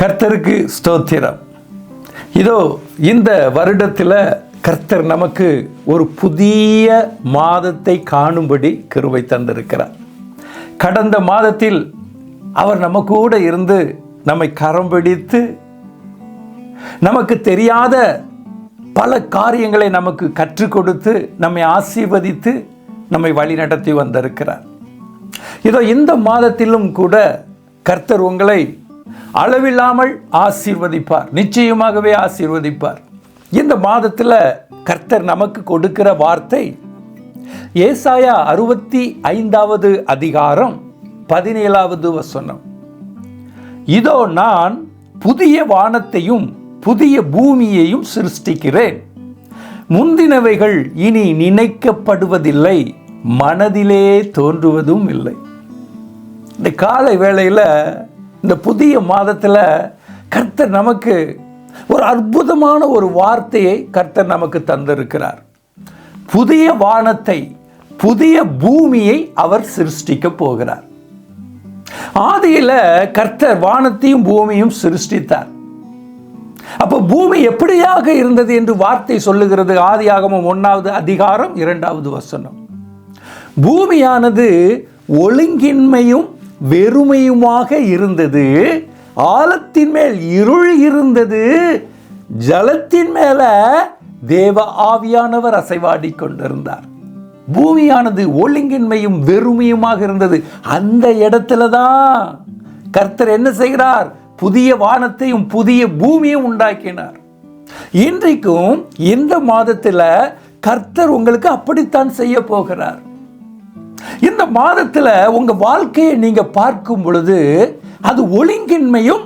கர்த்தருக்கு ஸ்தோத்திரம். இதோ இந்த வருடத்தில் கர்த்தர் நமக்கு ஒரு புதிய மாதத்தை காணும்படி கிருவை தந்திருக்கிறார். கடந்த மாதத்தில் அவர் நம்ம கூட இருந்து நம்மை கரம் பிடித்து நமக்கு தெரியாத பல காரியங்களை நமக்கு கற்றுக் கொடுத்து நம்மை ஆசீர்வதித்து நம்மை வழிநடத்தி வந்திருக்கிறார். இதோ இந்த மாதத்திலும் கூட கர்த்தர் உங்களை அளவில்லாமல் ஆசீர்வதிப்பார். நிச்சயமாகவே ஆசீர்வதிப்பார். இந்த மாதத்தில் கர்த்தர் நமக்கு கொடுக்கிற வார்த்தை ஏசாயா அறுபத்தி ஐந்தாவது அதிகாரம் பதினேழாவது வசனம். இதோ நான் புதிய வானத்தையும் புதிய பூமியையும் சிருஷ்டிக்கிறேன். முந்தினவைகள் இனி நினைக்கப்படுவதில்லை மனதிலே தோன்றுவதும் இல்லை. இந்த காலை வேளையில் இந்த புதிய மாதத்தில் கர்த்தர் நமக்கு ஒரு அற்புதமான ஒரு வார்த்தையை கர்த்தர் நமக்கு தந்திருக்கிறார். புதிய வானத்தை புதிய பூமியை அவர் சிருஷ்டிக்க போகிறார். ஆதியில் கர்த்தர் வானத்தையும் பூமியும் சிருஷ்டித்தார். அப்போ பூமி எப்படியாக இருந்தது என்று வார்த்தை சொல்லுகிறது? ஆதியாகமம் ஒன்றாவது அதிகாரம் இரண்டாவது வசனம். பூமியானது ஒழுங்கின்மையும் வெறுமையுமாக இருந்தது ஆழத்தின் மேல் இருள் இருந்தது ஜலத்தின் மேல தேவ ஆவியானவர் அசைவாடி கொண்டிருந்தார். பூமியானது ஒழுங்கின்மையும் வெறுமையுமாக இருந்தது. அந்த இடத்துல தான் கர்த்தர் என்ன செய்கிறார்? புதிய வானத்தையும் புதிய பூமியும் உண்டாக்கினார். இன்றைக்கும் இந்த மாதத்தில் கர்த்தர் உங்களுக்கு அப்படித்தான் செய்ய போகிறார். இந்த மாதத்தில் உங்க வாழ்க்கையை நீங்க பார்க்கும் பொழுது அது ஒழுங்கின்மையும்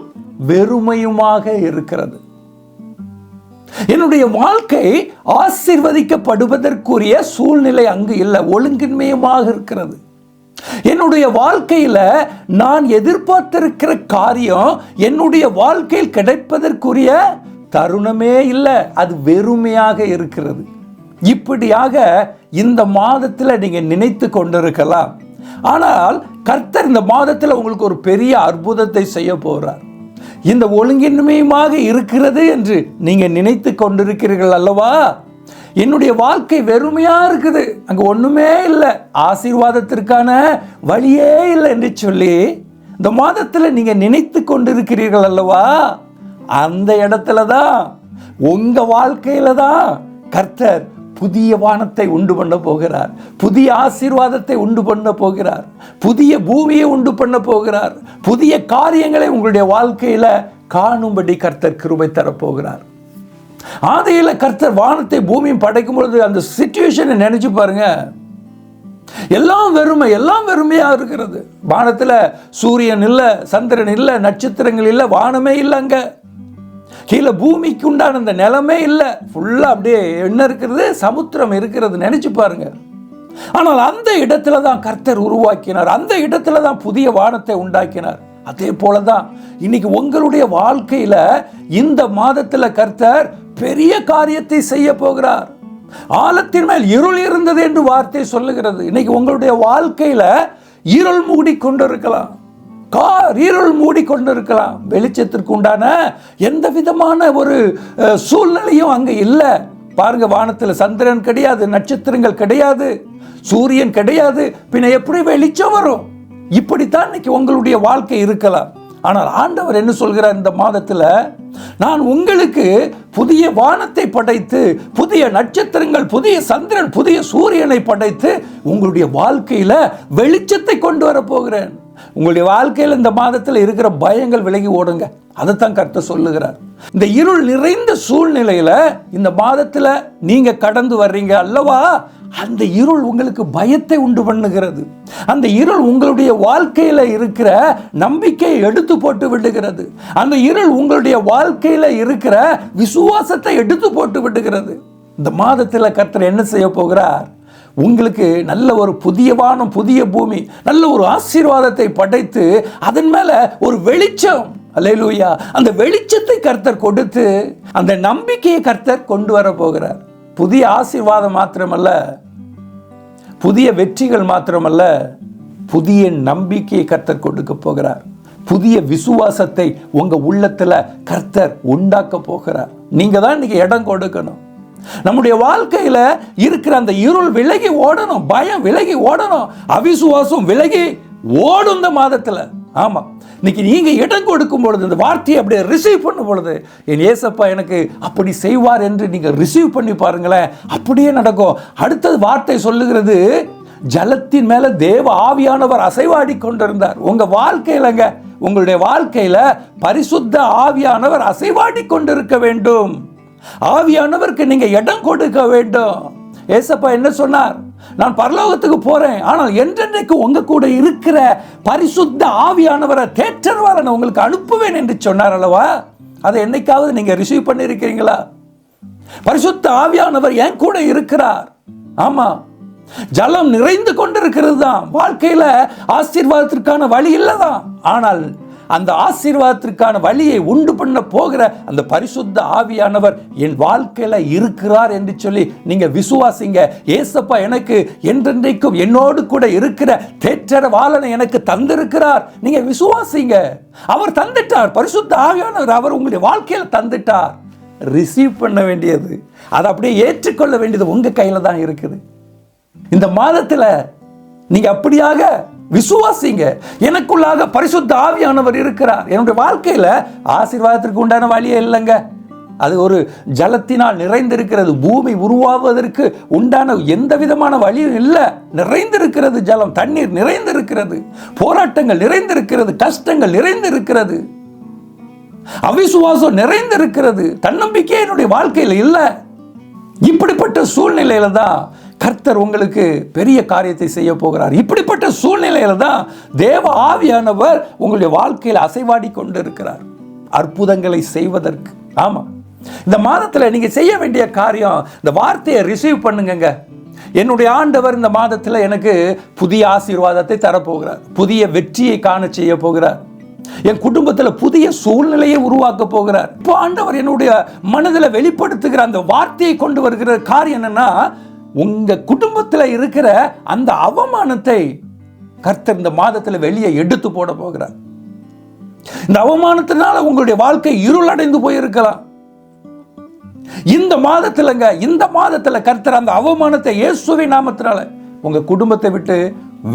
வெறுமையுமாக இருக்கிறது. என்னுடைய வாழ்க்கை ஆசிர்வதிக்கப்படுவதற்குரிய சூழ்நிலை அங்கு இல்லை ஒழுங்கின்மையுமாக இருக்கிறது. என்னுடைய வாழ்க்கையில் நான் எதிர்பார்த்திருக்கிற காரியம் என்னுடைய வாழ்க்கையில் கிடைப்பதற்குரிய தருணமே இல்லை அது வெறுமையாக இருக்கிறது. இப்படியாக இந்த மாதத்தில் நீங்கள் நினைத்து கொண்டிருக்கலாம். ஆனால் கர்த்தர் இந்த மாதத்தில் உங்களுக்கு ஒரு பெரிய அற்புதத்தை செய்ய போகிறார் இந்த ஒழுங்கின்மையுமாக இருக்கிறது என்று நீங்கள் நினைத்து கொண்டிருக்கிறீர்கள் அல்லவா? என்னுடைய வாழ்க்கை வெறுமையாக இருக்குது. அங்கே ஒன்றுமே இல்லை. ஆசீர்வாதத்திற்கான வழியே இல்லை என்று சொல்லி இந்த மாதத்தில் நீங்கள் நினைத்து கொண்டிருக்கிறீர்கள் அல்லவா? அந்த இடத்துல தான் உங்கள் வாழ்க்கையில் தான் கர்த்தர் புதிய வானத்தை உண்டு பண்ண போகிறார். புதிய ஆசீர்வாதத்தை உண்டு பண்ண போகிறார். புதிய பூமியை உண்டு பண்ண போகிறார். புதிய காரியங்களை உங்களுடைய வாழ்க்கையில காணும்படி கர்த்தர் கிருபை தரப்போகிறார் ஆதையில் கர்த்தர் வானத்தை பூமியும் படைக்கும் பொழுது அந்த சுச்சுவேஷனை நினைச்சு பாருங்க. எல்லாம் வெறுமை எல்லாம் வெறுமையா இருக்கிறது. வானத்தில் சூரியன் இல்லை சந்திரன் இல்லை நட்சத்திரங்கள் இல்லை வானமே இல்லைங்க கீழே பூமிக்கு உண்டான அந்த நிலமே இல்லை. ஃபுல்லாக அப்படியே என்ன இருக்கிறது சமுத்திரம் இருக்கிறது நினச்சி பாருங்க. ஆனால் அந்த இடத்துல தான் கர்த்தர் உருவாக்கினார். அந்த இடத்துல தான் புதிய வானத்தை உண்டாக்கினார். அதே போல தான் இன்னைக்கு உங்களுடைய வாழ்க்கையில் இந்த மாதத்தில் கர்த்தர் பெரிய காரியத்தை செய்ய போகிறார். ஆழத்தின் மேல் இருள் இருந்தது என்று வார்த்தை சொல்லுகிறது. இன்னைக்கு உங்களுடைய வாழ்க்கையில் இருள் மூடி கொண்டிருக்கலாம் கார் இருள் மூடி வெளிச்சத்திற்கு உண்டான எந்த விதமான ஒரு சூழ்நிலையும் அங்கே இல்லை. பாருங்க வானத்தில் சந்திரன் கிடையாது நட்சத்திரங்கள் கிடையாது சூரியன் கிடையாது பின்ன எப்படி வெளிச்சம் வரும்? இப்படித்தான் இன்னைக்கு உங்களுடைய வாழ்க்கை இருக்கலாம். ஆனால் ஆண்டவர் என்ன சொல்கிறார் இந்த மாதத்தில்? நான் உங்களுக்கு புதிய வானத்தை படைத்து புதிய நட்சத்திரங்கள் புதிய சந்திரன் புதிய சூரியனை படைத்து உங்களுடைய வாழ்க்கையில் வெளிச்சத்தை கொண்டு வர போகிறேன். உங்களுடைய வாழ்க்கையில் இந்த மாதத்தில் இருக்கிற பயங்கள் விலகி ஓடுங்க. அதைத்தான் கர்த்தர் சொல்லுகிறார். இந்த இருள் நிறைந்த சூழ்நிலையில இந்த மாதத்தில் நீங்கள் கடந்து வர்றீங்க அல்லவா? அந்த இருள் உங்களுக்கு பயத்தை உண்டு பண்ணுகிறது. அந்த இருள் உங்களுடைய வாழ்க்கையில இருக்கிற நம்பிக்கையை எடுத்து போட்டு விடுகிறது. அந்த இருள் உங்களுடைய வாழ்க்கையில இருக்கிற விசுவாசத்தை எடுத்து போட்டு விடுகிறது. இந்த மாதத்தில் கர்த்தர் என்ன செய்ய போகிறார்? உங்களுக்கு நல்ல ஒரு புதிய வானம் புதிய பூமி நல்ல ஒரு ஆசீர்வாதத்தை படைத்து அதன் மேல ஒரு வெளிச்சம். அலையலூயா அந்த வெளிச்சத்தை கர்த்தர் கொடுத்து அந்த நம்பிக்கையை கர்த்தர் கொண்டு வர போகிறார். புதிய ஆசீர்வாதம் மாத்திரமல்ல புதிய வெற்றிகள் மாத்திரமல்ல புதிய நம்பிக்கையை கர்த்தர் கொடுக்க போகிறார். புதிய விசுவாசத்தை உங்க உள்ளத்தில் கர்த்தர் உண்டாக்க போகிறார். நீங்கள் தான் இன்னைக்கு இடம் கொடுக்கணும். நம்முடைய வாழ்க்கையில் இருக்கிற அந்த இருள் விலகி ஓடணும் பயம் விலகி ஓடணும் அவிசுவாசம் விலகி ஓடும் இந்த மாதத்தில். ஆமாம் இன்னைக்கு நீங்கள் இடம் கொடுக்கும் பொழுது இந்த வார்த்தையை அப்படியே ரிசீவ் பண்ணும் பொழுது என் ஏசப்பா எனக்கு அப்படி செய்வார் என்று நீங்கள் ரிசீவ் பண்ணி பாருங்களேன். அப்படியே நடக்கும். அடுத்தது வார்த்தை சொல்லுகிறது ஜலத்தின் மேலே தேவ ஆவியானவர் அசைவாடி கொண்டிருந்தார். உங்கள் வாழ்க்கையிலங்க உங்களுடைய வாழ்க்கையில் பரிசுத்த ஆவியானவர் அசைவாடி கொண்டிருக்க வேண்டும். ஆவியானவருக்கு நீங்கள் இடம் கொடுக்க வேண்டும். ஏசப்பா என்ன சொன்னார்? நான் பரலோகத்துக்கு போறேன் ஆனால் என்றென்றைக்கு உங்க கூட இருக்கிற பரிசுத்த ஆவியானவரை தேற்றர்வார நான் உங்களுக்கு அனுப்புவேன் என்று சொன்னார் அல்லவா? அதை என்னைக்காவது நீங்க ரிசீவ் பண்ணியிருக்கிறீங்களா? பரிசுத்த ஆவியானவர் என் கூட இருக்கிறார். ஆமா. ஜலம் நிறைந்து கொண்டிருக்கிறது தான் வாழ்க்கையில ஆசீர்வாதத்திற்கான வழி இல்லதான். ஆனால் அந்த ஆசீர்வாதத்திற்கான வழியை உண்டு பண்ண போகிற அந்த பரிசுத்த ஆவியானவர் என் வாழ்க்கையில் இருக்கிறார் என்று சொல்லி நீங்கள் விசுவாசிங்க. ஏசப்பா எனக்கு என்றென்றைக்கும் என்னோடு கூட இருக்கிற தேற்றர வாழனை எனக்கு தந்திருக்கிறார். நீங்கள் விசுவாசிங்க. அவர் தந்துட்டார். பரிசுத்த ஆவியானவர் அவர் உங்களுடைய வாழ்க்கையில் தந்துட்டார். ரிசீவ் பண்ண வேண்டியது. அதை அப்படியே ஏற்றுக்கொள்ள வேண்டியது உங்கள் கையில் தான் இருக்குது. இந்த மாதத்தில் நீங்கள் அப்படியாக விசுவாசிங்க. எனக்குள்ளாக பரிசுத்த ஆவியானவர் இருக்கிறார். என்னுடைய வாழ்க்கையில் ஆசீர்வாதத்திற்கு உண்டான வழியே இல்லைங்க. அது ஒரு ஜலத்தினால் நிறைந்திருக்கிறது. பூமி உருவாவதற்கு உண்டான எந்த விதமான வழியும் இல்லை. நிறைந்திருக்கிறது ஜலம். தண்ணீர் நிறைந்திருக்கிறது. போராட்டங்கள் நிறைந்திருக்கிறது. கஷ்டங்கள் நிறைந்திருக்கிறது. அவிசுவாசம் நிறைந்திருக்கிறது. தன்னம்பிக்கை என்னுடைய வாழ்க்கையில் இல்லை. இப்படிப்பட்ட சூழ்நிலையில தான் கர்த்தர் உங்களுக்கு பெரிய காரியத்தை செய்ய போகிறார். இப்படிப்பட்ட சூழ்நிலையில தான் தேவ ஆவியானவர் உங்களுடைய வாழ்க்கையில் அசைவாடி கொண்டு இருக்கிறார் அற்புதங்களை செய்வதற்கு. ஆமாம் இந்த மாதத்தில் நீங்கள் செய்ய வேண்டிய காரியம் இந்த வார்த்தையை ரிசீவ் பண்ணுங்கங்க. என்னுடைய ஆண்டவர் இந்த மாதத்தில் எனக்கு புதிய ஆசீர்வாதத்தை தரப்போகிறார். புதிய வெற்றியை காண செய்ய போகிறார். என் குடும்பத்தில் புதிய சூழ்நிலையை உருவாக்க போகிறார். இப்போ ஆண்டவர் என்னுடைய மனதில் வெளிப்படுத்துகிற அந்த வார்த்தையை கொண்டு வருகிற காரியம் என்னன்னா உங்கள் குடும்பத்தில் இருக்கிற அந்த அவமானத்தை கர்த்தர் இந்த மாதத்தில் வெளியே எடுத்து போட போகிறார். இந்த அவமானத்தினால உங்களுடைய வாழ்க்கை இருளடைந்து போயிருக்கலாம். இந்த மாதத்திலங்க இந்த மாதத்தில் கர்த்தர் அந்த அவமானத்தை இயேசுவை நாமத்தினால உங்க குடும்பத்தை விட்டு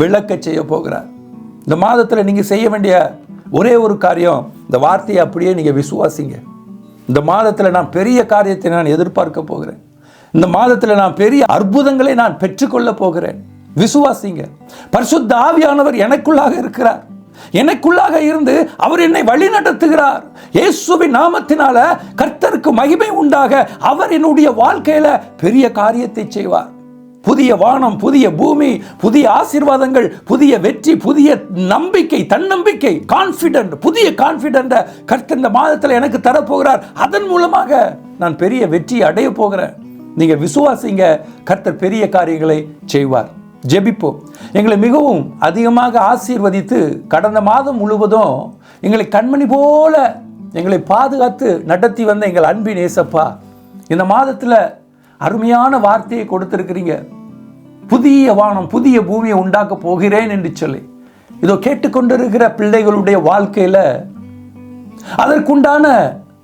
விளக்க செய்ய போகிறார். இந்த மாதத்தில் நீங்க செய்ய வேண்டிய ஒரே ஒரு காரியம் இந்த வார்த்தையை அப்படியே நீங்க விசுவாசிங்க. இந்த மாதத்தில் நான் பெரிய காரியத்தை நான் எதிர்பார்க்க போகிறேன். இந்த மாதத்துல நான் பெரிய அற்புதங்களை நான் பெற்றுக்கொள்ளப் போகிறேன். விசுவாசிங்க. பரிசுத்த ஆவியானவர் எனக்குள்ளாக இருக்கிறார். எனக்குள்ளாக இருந்து அவர் என்னை வழி நடத்துகிறார் இயேசுவின் நாமத்தினால கர்த்தருக்கு மகிமை உண்டாக அவர் என்னுடைய வாழ்க்கையில பெரிய காரியத்தை செய்வார். புதிய வானம் புதிய பூமி புதிய ஆசீர்வாதங்கள் புதிய வெற்றி புதிய நம்பிக்கை தன்னம்பிக்கை கான்ஃபிடென்ட் புதிய கான்ஃபிடென்ட்டை கர்த்தர் இந்த மாதத்தில் எனக்கு தரப்போகிறார். அதன் மூலமாக நான் பெரிய வெற்றி அடைய போகிறேன். நீங்கள் விசுவாசிங்க கர்த்தர் பெரிய காரியங்களை செய்வார். ஜெபிப்போம். எங்களை மிகவும் அதிகமாக ஆசீர்வதித்து கடந்த மாதம் முழுவதும் எங்களை கண்மணி போல எங்களை பாதுகாத்து நடத்தி வந்த எங்கள் அன்பின் ஏசப்பா இந்த மாதத்தில் அருமையான வார்த்தையை கொடுத்துருக்கிறீங்க. புதிய வானம் புதிய பூமியை உண்டாக்க போகிறேன் என்று சொல்லி. இதோ கேட்டுக்கொண்டிருக்கிற பிள்ளைகளுடைய வாழ்க்கையில் அதற்குண்டான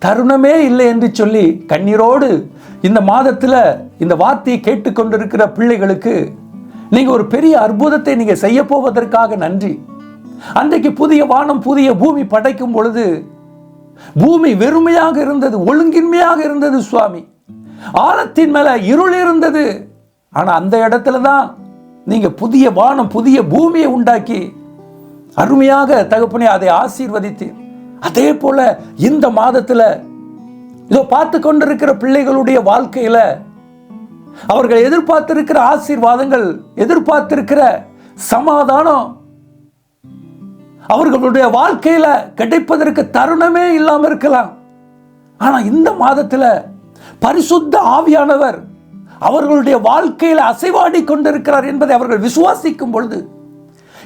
தருணமே இல்லை என்று சொல்லி கண்ணீரோடு இந்த மாதத்தில் இந்த வார்த்தையை கேட்டுக்கொண்டிருக்கிற பிள்ளைகளுக்கு நீங்கள் ஒரு பெரிய அற்புதத்தை நீங்கள் செய்ய போவதற்காக நன்றி. அன்றைக்கு புதிய வானம் புதிய பூமி படைக்கும் பொழுது பூமி வெறுமையாக இருந்தது ஒழுங்கின்மையாக இருந்தது சுவாமி. ஆழத்தின் மேல இருள் இருந்தது. ஆனால் அந்த இடத்துல தான் நீங்கள் புதிய வானம் புதிய பூமியை உண்டாக்கி அருமையாக தகப்பனே அதை ஆசீர்வதித்தீர். அதே போல இந்த மாதத்தில் இதோ பார்த்து கொண்டிருக்கிற பிள்ளைகளுடைய வாழ்க்கையில அவர்கள் எதிர்பார்த்திருக்கிற ஆசீர்வாதங்கள் எதிர்பார்த்திருக்கிற சமாதானம் அவர்களுடைய வாழ்க்கையில கிடைப்பதற்கு தருணமே இல்லாம இருக்கலாம். ஆனா இந்த மாதத்துல பரிசுத்த ஆவியானவர் அவர்களுடைய வாழ்க்கையில அசைவாடி கொண்டிருக்கிறார் என்பதை அவர்கள் விசுவாசிக்கும் பொழுது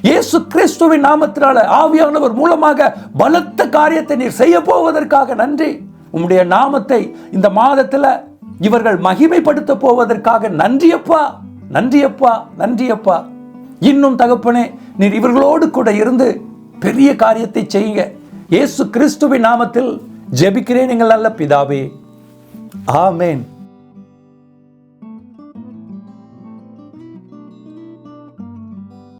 இயேசு கிறிஸ்துவின் நாமத்தினால ஆவியானவர் மூலமாக பலத்த காரியத்தை நீர் செய்ய போவதற்காக நன்றி. உம்முடைய நாமத்தை இந்த மாதத்துல இவர்கள் மகிமைப்படுத்த போவதற்காக நன்றியப்பா நன்றியப்பா நன்றியப்பா. இன்னும் தகப்பனே நீர் இவர்களோடு கூட இருந்து பெரிய காரியத்தை செய்யுங்க. இயேசு கிறிஸ்துவின் நாமத்தில் ஜெபிக்கிறேன் எங்கள் நல்ல பிதாவே. ஆமேன்.